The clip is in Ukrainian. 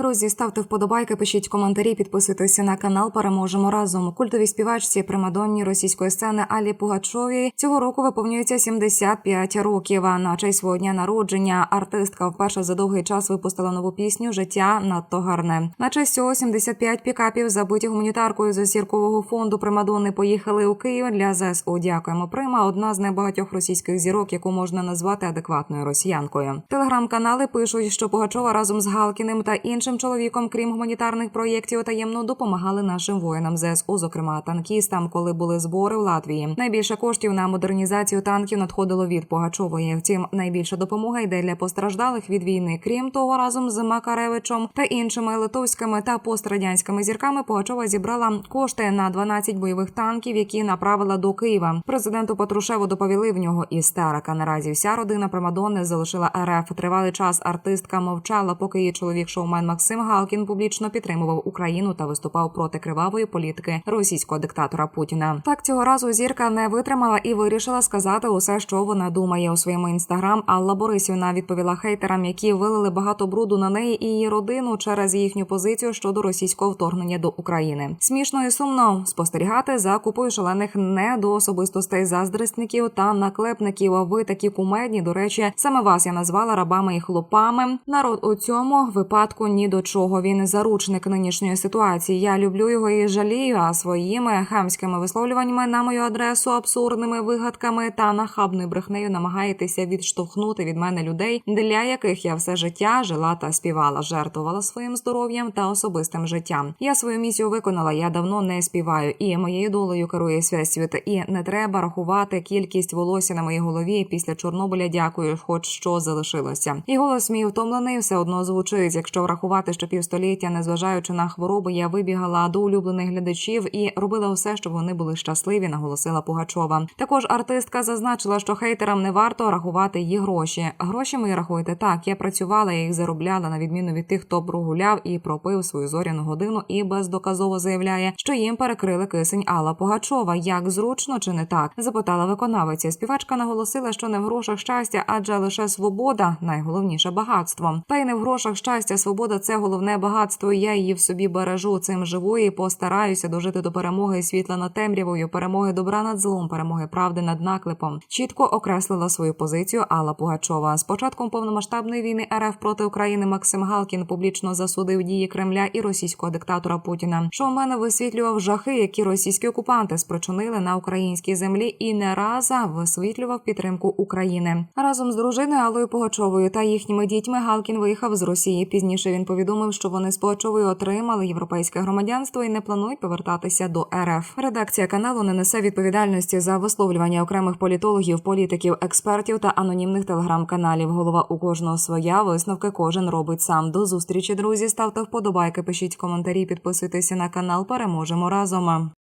Друзі, ставте вподобайки, пишіть коментарі, підписуйтеся на канал. Переможемо разом. Культовій співачці примадонні російської сцени Алі Пугачовій цього року виповнюється 75 років. На честь свого дня народження артистка вперше за довгий час випустила нову пісню Життя надто гарне. На честь цього 75 пікапів, забиті гуманітаркою з зіркового фонду Примадонни, поїхали у Київ для ЗСУ. Дякуємо. Прима одна з небагатьох російських зірок, яку можна назвати адекватною росіянкою. Телеграм-канали пишуть, що Пугачова разом з Галкіним та іншим чоловіком, крім гуманітарних проєктів, таємно допомагали нашим воїнам ЗСУ, зокрема танкістам, коли були збори в Латвії. Найбільше коштів на модернізацію танків надходило від Пугачової. Втім, найбільша допомога йде для постраждалих від війни. Крім того, разом з Макаревичем та іншими литовськими та пострадянськими зірками Пугачова зібрала кошти на 12 бойових танків, які направила до Києва. Президенту Патрушеву доповіли в нього і старика. Наразі вся родина Примадонни залишила РФ. Тривалий час артистка мовчала, поки її чоловік шоумен Максим Галкін публічно підтримував Україну та виступав проти кривавої політики російського диктатора Путіна. Так цього разу зірка не витримала і вирішила сказати усе, що вона думає у своєму інстаграм. Алла Борисівна відповіла хейтерам, які вилили багато бруду на неї і її родину через їхню позицію щодо російського вторгнення до України. Смішно і сумно спостерігати за купою шалених недоособистостей заздрісників та наклепників. А ви такі кумедні. До речі, саме вас я назвала рабами і хлопами. Народ у цьому випадку ні до чого. Він заручник нинішньої ситуації. Я люблю його і жалію. А своїми хамськими висловлюваннями на мою адресу, абсурдними вигадками та нахабною брехнею намагаєтеся відштовхнути від мене людей, для яких я все життя жила та співала, жертвувала своїм здоров'ям та особистим життям. Я свою місію виконала. Я давно не співаю, і моєю долею керує свят. І не треба рахувати кількість волосся на моїй голові. Після Чорнобиля дякую, хоч що залишилося. І голос мій втомлений все одно звучить. Якщо врахувати, що півстоліття, незважаючи на хвороби, я вибігала до улюблених глядачів і робила все, щоб вони були щасливі. Наголосила Пугачова. Також артистка зазначила, що хейтерам не варто рахувати її гроші. Гроші мої рахуєте так. Я працювала, я їх заробляла на відміну від тих, хто прогуляв і пропив свою зоряну годину, і бездоказово заявляє, що їм перекрили кисень Алла Пугачова. Як зручно чи не так? запитала виконавиця. Співачка наголосила, що не в грошах щастя, адже лише свобода найголовніше багатство. Та й не в грошах щастя, свобода це головне багатство. Я її в собі бережу. Цим живу і постараюся дожити до перемоги світла над темрявою, перемоги добра над злом, перемоги правди над наклепом. Чітко окреслила свою позицію Алла Пугачова. З початком повномасштабної війни РФ проти України Максим Галкін публічно засудив дії Кремля і російського диктатора Путіна. Шоумен висвітлював жахи, які російські окупанти спричинили на українській землі, і не раз висвітлював підтримку України разом з дружиною Аллою Пугачовою та їхніми дітьми. Галкін виїхав з Росії. Пізніше він повідомив, що вони з Пугачовою отримали європейське громадянство і не планують повертатися до РФ. Редакція каналу не несе відповідальності за висловлювання окремих політологів, політиків, експертів та анонімних телеграм-каналів. Голова у кожного своя висновки кожен робить сам. До зустрічі, друзі. Ставте вподобайки, пишіть коментарі, підписуйтеся на канал. Переможемо разом.